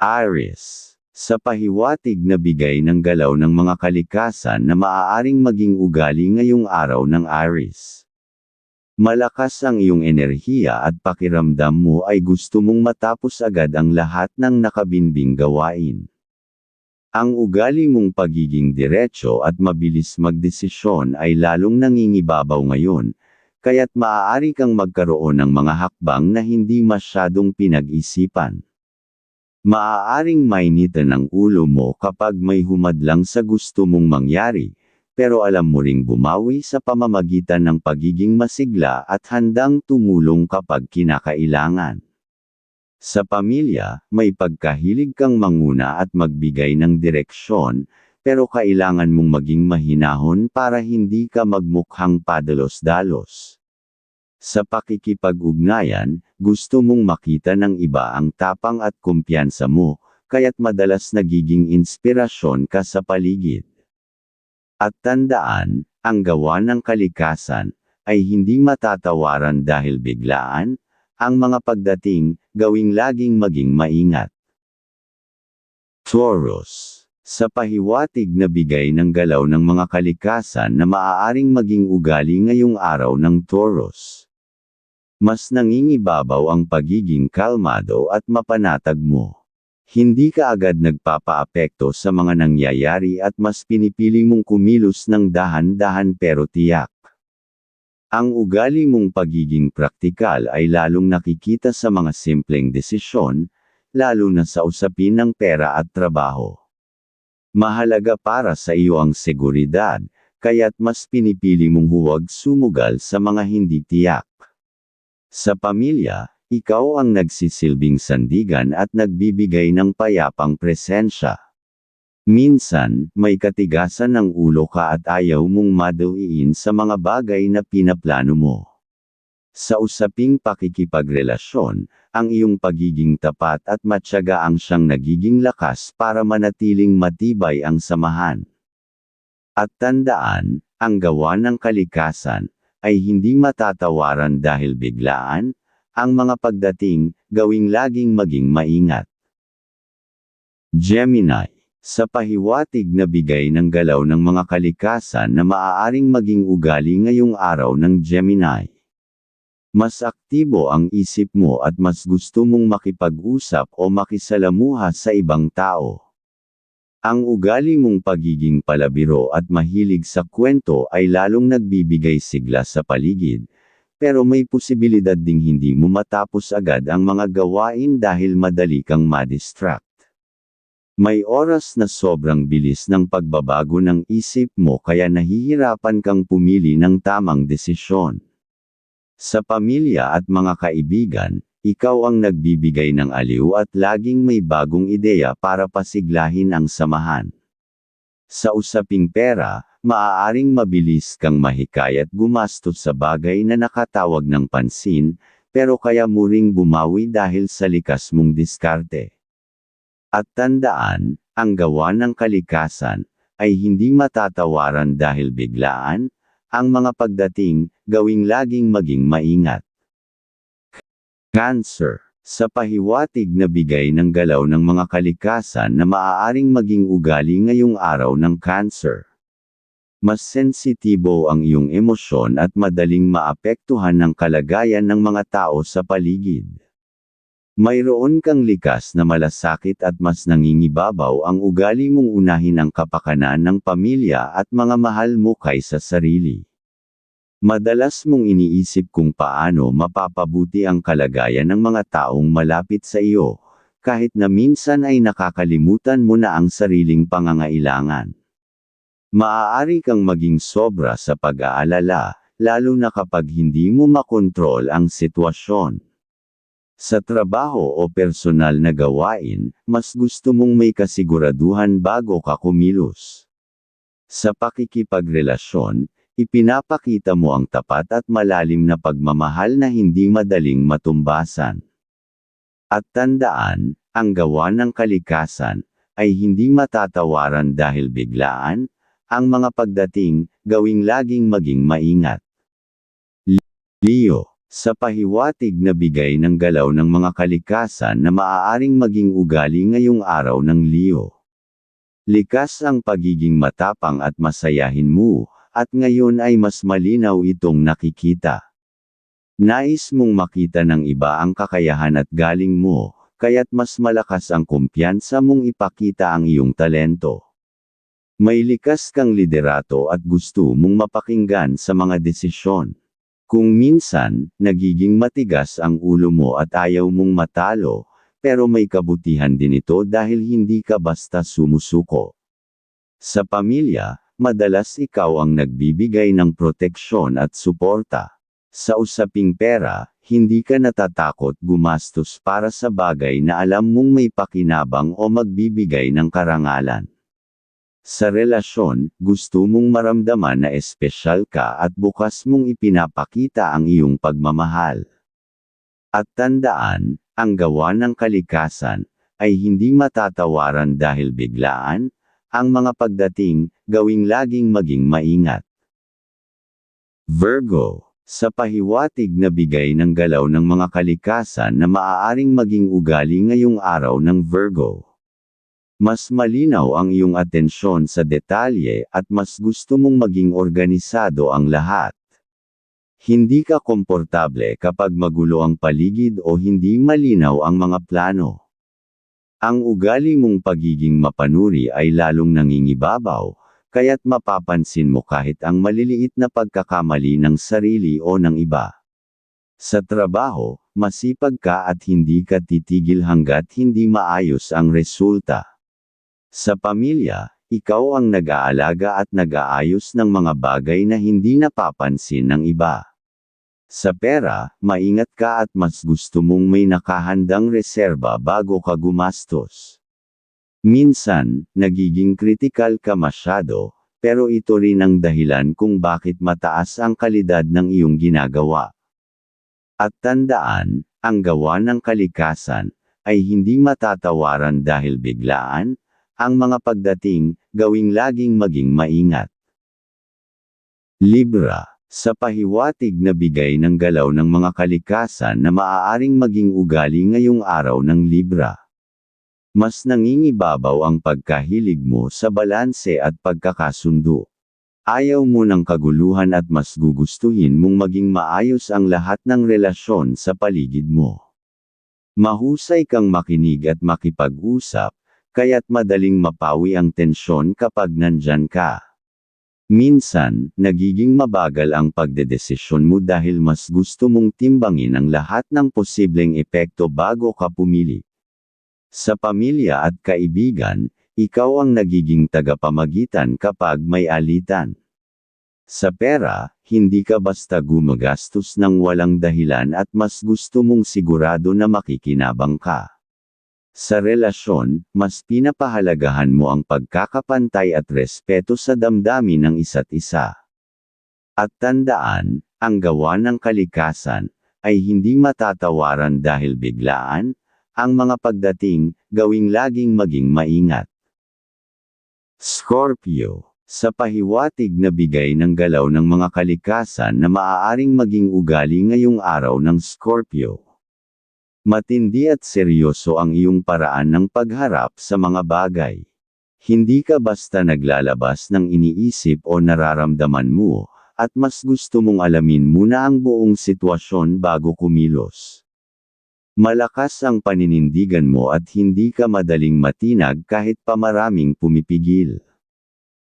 Aries. Sa pahiwatig na bigay ng galaw ng mga kalikasan na maaaring maging ugali ngayong araw ng Aries. Malakas ang iyong enerhiya at pakiramdam mo ay gusto mong matapos agad ang lahat ng nakabinbing gawain. Ang ugali mong pagiging diretso at mabilis magdesisyon ay lalong nangingibabaw ngayon, kaya't maaari kang magkaroon ng mga hakbang na hindi masyadong pinag-isipan. Maaaring mainitan ang ulo mo kapag may humadlang sa gusto mong mangyari, pero alam mo ring bumawi sa pamamagitan ng pagiging masigla at handang tumulong kapag kinakailangan. Sa pamilya, may pagkahilig kang manguna at magbigay ng direksyon, pero kailangan mong maging mahinahon para hindi ka magmukhang padalos-dalos. Sa pakikipag-ugnayan, gusto mong makita ng iba ang tapang at kumpiyansa mo, kaya't madalas nagiging inspirasyon ka sa paligid. At tandaan, ang gawa ng kalikasan, ay hindi matatawaran dahil biglaan, ang mga pagdating, gawing laging maging maingat. Taurus. Sa pahiwatig na bigay ng galaw ng mga kalikasan na maaaring maging ugali ngayong araw ng Taurus. Mas nangingibabaw ang pagiging kalmado at mapanatag mo. Hindi ka agad nagpapaapekto sa mga nangyayari at mas pinipili mong kumilos ng dahan-dahan pero tiyak. Ang ugali mong pagiging praktikal ay lalong nakikita sa mga simpleng desisyon, lalo na sa usapin ng pera at trabaho. Mahalaga para sa iyo ang seguridad, kaya't mas pinipili mong huwag sumugal sa mga hindi tiyak. Sa pamilya, ikaw ang nagsisilbing sandigan at nagbibigay ng payapang presensya. Minsan, may katigasan ng ulo ka at ayaw mong madawiin sa mga bagay na pinaplano mo. Sa usaping pakikipagrelasyon, ang iyong pagiging tapat at matyaga ang siyang nagiging lakas para manatiling matibay ang samahan. At tandaan, ang gawa ng kalikasan, ay hindi matatawaran dahil biglaan, ang mga pagdating, gawing laging maging maingat. Gemini sa pahiwatig na bigay ng galaw ng mga kalikasan na maaaring maging ugali ngayong araw ng Gemini. Mas aktibo ang isip mo at mas gusto mong makipag-usap o makisalamuha sa ibang tao. Ang ugali mong pagiging palabiro at mahilig sa kwento ay lalong nagbibigay sigla sa paligid, pero may posibilidad ding hindi mo matapos agad ang mga gawain dahil madali kang madistract. May oras na sobrang bilis ng pagbabago ng isip mo kaya nahihirapan kang pumili ng tamang desisyon. Sa pamilya at mga kaibigan, ikaw ang nagbibigay ng aliw at laging may bagong ideya para pasiglahin ang samahan. Sa usaping pera, maaaring mabilis kang mahikayat gumastos sa bagay na nakatawag ng pansin, pero kaya mo ring bumawi dahil sa likas mong diskarte. At tandaan, ang gawa ng kalikasan, ay hindi matatawaran dahil biglaan, ang mga pagdating, gawing laging maging maingat. Cancer. Sa pahiwatig na bigay ng galaw ng mga kalikasan na maaaring maging ugali ngayong araw ng cancer. Mas sensitibo ang iyong emosyon at madaling maapektuhan ng kalagayan ng mga tao sa paligid. Mayroon kang likas na malasakit at mas nangingibabaw ang ugali mong unahin ang kapakanan ng pamilya at mga mahal mo kaysa sarili. Madalas mong iniisip kung paano mapapabuti ang kalagayan ng mga taong malapit sa iyo, kahit na minsan ay nakakalimutan mo na ang sariling pangangailangan. Maaari kang maging sobra sa pag-aalala, lalo na kapag hindi mo makontrol ang sitwasyon. Sa trabaho o personal na gawain, mas gusto mong may kasiguraduhan bago ka kumilos. Sa pakikipagrelasyon, ipinapakita mo ang tapat at malalim na pagmamahal na hindi madaling matumbasan. At tandaan, ang gawa ng kalikasan, ay hindi matatawaran dahil biglaan, ang mga pagdating, gawing laging maging maingat. Leo Sa pahiwatig na bigay ng galaw ng mga kalikasan na maaaring maging ugali ngayong araw ng Leo. Likas ang pagiging matapang at masayahin mo, at ngayon ay mas malinaw itong nakikita. Nais mong makita ng iba ang kakayahan at galing mo, kaya't mas malakas ang kumpiyansa mong ipakita ang iyong talento. May likas kang liderato at gusto mong mapakinggan sa mga desisyon. Kung minsan, nagiging matigas ang ulo mo at ayaw mong matalo, pero may kabutihan din ito dahil hindi ka basta sumusuko. Sa pamilya, madalas ikaw ang nagbibigay ng proteksyon at suporta. Sa usaping pera, hindi ka natatakot gumastos para sa bagay na alam mong may pakinabang o magbibigay ng karangalan. Sa relasyon, gusto mong maramdaman na espesyal ka at bukas mong ipinapakita ang iyong pagmamahal. At tandaan, ang gawa ng kalikasan, ay hindi matatawaran dahil biglaan, ang mga pagdating, gawing laging maging maingat. Virgo sa pahiwatig na bigay ng galaw ng mga kalikasan na maaaring maging ugali ngayong araw ng Virgo. Mas malinaw ang iyong atensyon sa detalye at mas gusto mong maging organisado ang lahat. Hindi ka komportable kapag magulo ang paligid o hindi malinaw ang mga plano. Ang ugali mong pagiging mapanuri ay lalong nangingibabaw, kaya't mapapansin mo kahit ang maliliit na pagkakamali ng sarili o ng iba. Sa trabaho, masipag ka at hindi ka titigil hanggat hindi maayos ang resulta. Sa pamilya, ikaw ang nag-aalaga at nag-aayos ng mga bagay na hindi napapansin ng iba. Sa pera, maingat ka at mas gusto mong may nakahandang reserba bago ka gumastos. Minsan, nagiging kritikal ka masyado, pero ito rin ang dahilan kung bakit mataas ang kalidad ng iyong ginagawa. At tandaan, ang gawa ng kalikasan, ay hindi matatawaran dahil biglaan, ang mga pagdating, gawing laging maging maingat. Libra, sa pahiwatig na bigay ng galaw ng mga kalikasan na maaaring maging ugali ngayong araw ng Libra. Mas nangingibabaw ang pagkahilig mo sa balanse at pagkakasundo. Ayaw mo ng kaguluhan at mas gugustuhin mong maging maayos ang lahat ng relasyon sa paligid mo. Mahusay kang makinig at makipag-usap, kaya't madaling mapawi ang tensyon kapag nandyan ka. Minsan, nagiging mabagal ang pagdedesisyon mo dahil mas gusto mong timbangin ang lahat ng posibleng epekto bago ka pumili. Sa pamilya at kaibigan, ikaw ang nagiging tagapamagitan kapag may alitan. Sa pera, hindi ka basta gumagastos ng walang dahilan at mas gusto mong sigurado na makikinabang ka. Sa relasyon, mas pinapahalagahan mo ang pagkakapantay at respeto sa damdamin ng isa't isa. At tandaan, ang gawa ng kalikasan, ay hindi matatawaran dahil biglaan, ang mga pagdating, gawing laging maging maingat. Scorpio, sa pahiwatig na bigay ng galaw ng mga kalikasan na maaaring maging ugali ngayong araw ng Scorpio. Matindi at seryoso ang iyong paraan ng pagharap sa mga bagay. Hindi ka basta naglalabas ng iniisip o nararamdaman mo, at mas gusto mong alamin muna ang buong sitwasyon bago kumilos. Malakas ang paninindigan mo at hindi ka madaling matinag kahit pa maraming pumipigil.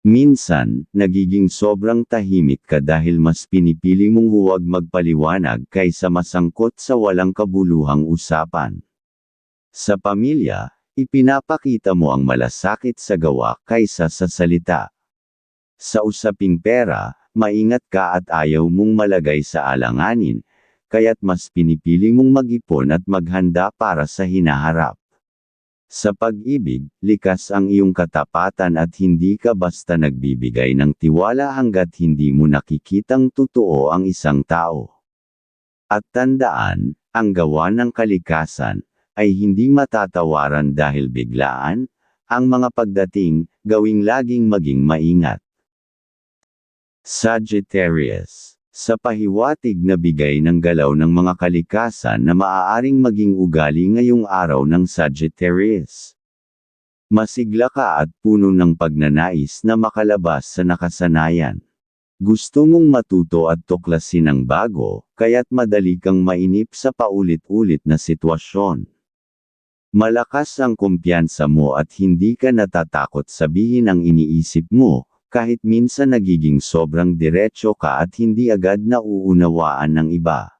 Minsan, nagiging sobrang tahimik ka dahil mas pinipili mong huwag magpaliwanag kaysa masangkot sa walang kabuluhang usapan. Sa pamilya, ipinapakita mo ang malasakit sa gawa kaysa sa salita. Sa usaping pera, maingat ka at ayaw mong malagay sa alanganin, kaya't mas pinipili mong mag-ipon at maghanda para sa hinaharap. Sa pag-ibig, likas ang iyong katapatan at hindi ka basta nagbibigay ng tiwala hanggat hindi mo nakikitang totoo ang isang tao. At tandaan, ang gawa ng kalikasan, ay hindi matatawaran dahil biglaan, ang mga pagdating, gawing laging maging maingat. Sagittarius Sa pahiwatig na bigay ng galaw ng mga kalikasan na maaaring maging ugali ngayong araw ng Sagittarius. Masigla ka at puno ng pagnanais na makalabas sa nakasanayan. Gusto mong matuto at tuklasin ang bago, kaya't madali kang mainip sa paulit-ulit na sitwasyon. Malakas ang kumpiyansa mo at hindi ka natatakot sabihin ang iniisip mo, kahit minsan nagiging sobrang diretso ka at hindi agad nauunawaan ng iba.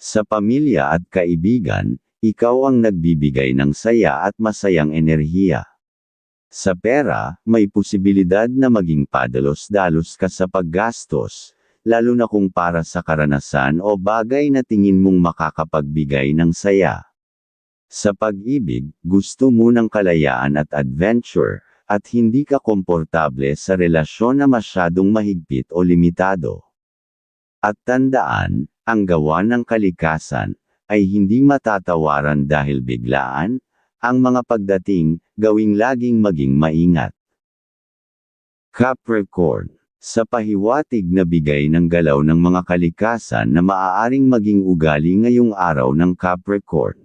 Sa pamilya at kaibigan, ikaw ang nagbibigay ng saya at masayang enerhiya. Sa pera, may posibilidad na maging padalos-dalos ka sa paggastos, lalo na kung para sa karanasan o bagay na tingin mong makakapagbigay ng saya. Sa pag-ibig, gusto mo ng kalayaan at adventure, at hindi ka komportable sa relasyon na masyadong mahigpit o limitado. At tandaan, ang gawa ng kalikasan, ay hindi matatawaran dahil biglaan, ang mga pagdating, gawing laging maging maingat. Capricorn Sa pahiwatig na bigay ng galaw ng mga kalikasan na maaaring maging ugali ngayong araw ng Capricorn.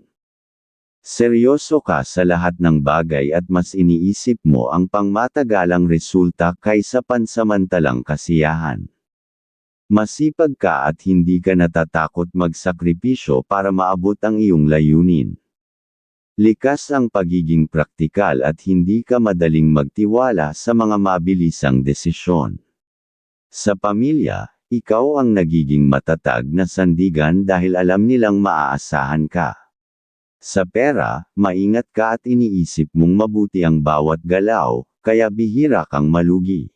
Seryoso ka sa lahat ng bagay at mas iniisip mo ang pangmatagalang resulta kaysa pansamantalang kasiyahan. Masipag ka at hindi ka natatakot magsakripisyo para maabot ang iyong layunin. Likas ang pagiging praktikal at hindi ka madaling magtiwala sa mga mabilisang desisyon. Sa pamilya, ikaw ang nagiging matatag na sandigan dahil alam nilang maaasahan ka. Sa pera, maingat ka at iniisip mong mabuti ang bawat galaw, kaya bihira kang malugi.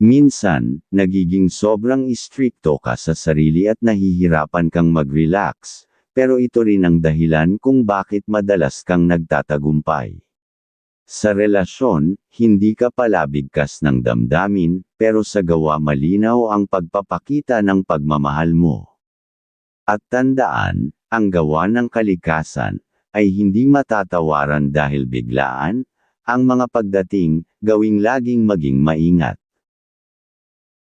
Minsan, nagiging sobrang istrikto ka sa sarili at nahihirapan kang mag-relax, pero ito rin ang dahilan kung bakit madalas kang nagtatagumpay. Sa relasyon, hindi ka palabigkas ng damdamin, pero sa gawa malinaw ang pagpapakita ng pagmamahal mo. At tandaan, ang gawa ng kalikasan, ay hindi matatawaran dahil biglaan, ang mga pagdating, gawing laging maging maingat.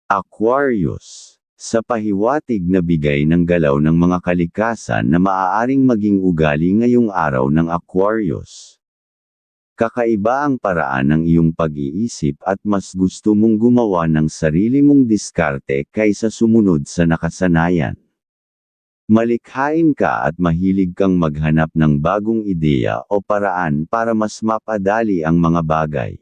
Aquarius sa pahiwatig na bigay ng galaw ng mga kalikasan na maaaring maging ugali ngayong araw ng Aquarius. Kakaiba ang paraan ng iyong pag-iisip at mas gusto mong gumawa ng sarili mong diskarte kaysa sumunod sa nakasanayan. Malikhain ka at mahilig kang maghanap ng bagong ideya o paraan para mas mapadali ang mga bagay.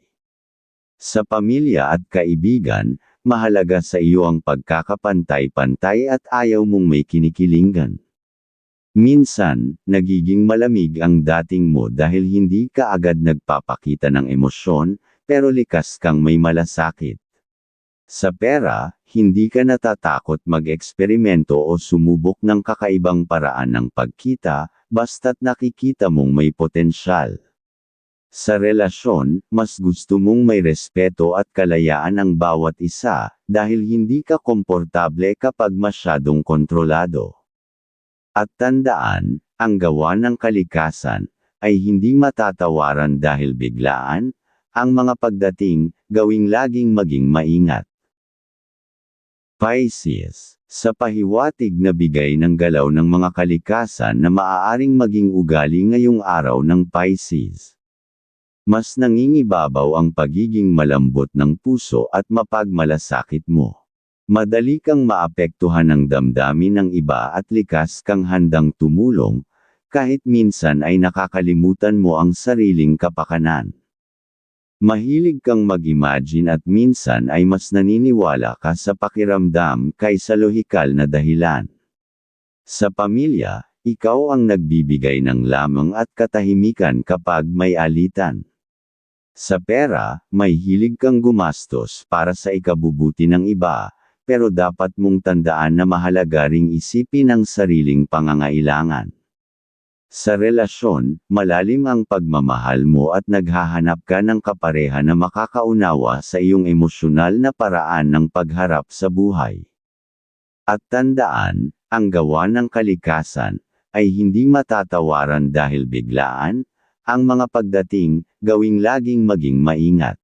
Sa pamilya at kaibigan, mahalaga sa iyo ang pagkakapantay-pantay at ayaw mong may kinikilingan. Minsan, nagiging malamig ang dating mo dahil hindi ka agad nagpapakita ng emosyon, pero likas kang may malasakit. Sa pera, hindi ka natatakot mag-eksperimento o sumubok ng kakaibang paraan ng pagkita, basta't nakikita mong may potensyal. Sa relasyon, mas gusto mong may respeto at kalayaan ang bawat isa, dahil hindi ka komportable kapag masyadong kontrolado. At tandaan, ang gawa ng kalikasan, ay hindi matatawaran dahil biglaan, ang mga pagdating, gawing laging maging maingat. Pisces sa pahiwatig na bigay ng galaw ng mga kalikasan na maaaring maging ugali ngayong araw ng Pisces. Mas nangingibabaw ang pagiging malambot ng puso at mapagmalasakit mo. Madali kang maapektuhan ng damdamin ng iba at likas kang handang tumulong, kahit minsan ay nakakalimutan mo ang sariling kapakanan. Mahilig kang mag-imagine at minsan ay mas naniniwala ka sa pakiramdam kaysa lohikal na dahilan. Sa pamilya, ikaw ang nagbibigay ng lamang at katahimikan kapag may alitan. Sa pera, may hilig kang gumastos para sa ikabubuti ng iba, pero dapat mong tandaan na mahalaga ring isipin ang sariling pangangailangan. Sa relasyon, malalim ang pagmamahal mo at naghahanap ka ng kapareha na makakaunawa sa iyong emosyonal na paraan ng pagharap sa buhay. At tandaan, ang gawa ng kalikasan, ay hindi matatawaran dahil biglaan, ang mga pagdating, gawing laging maging maingat.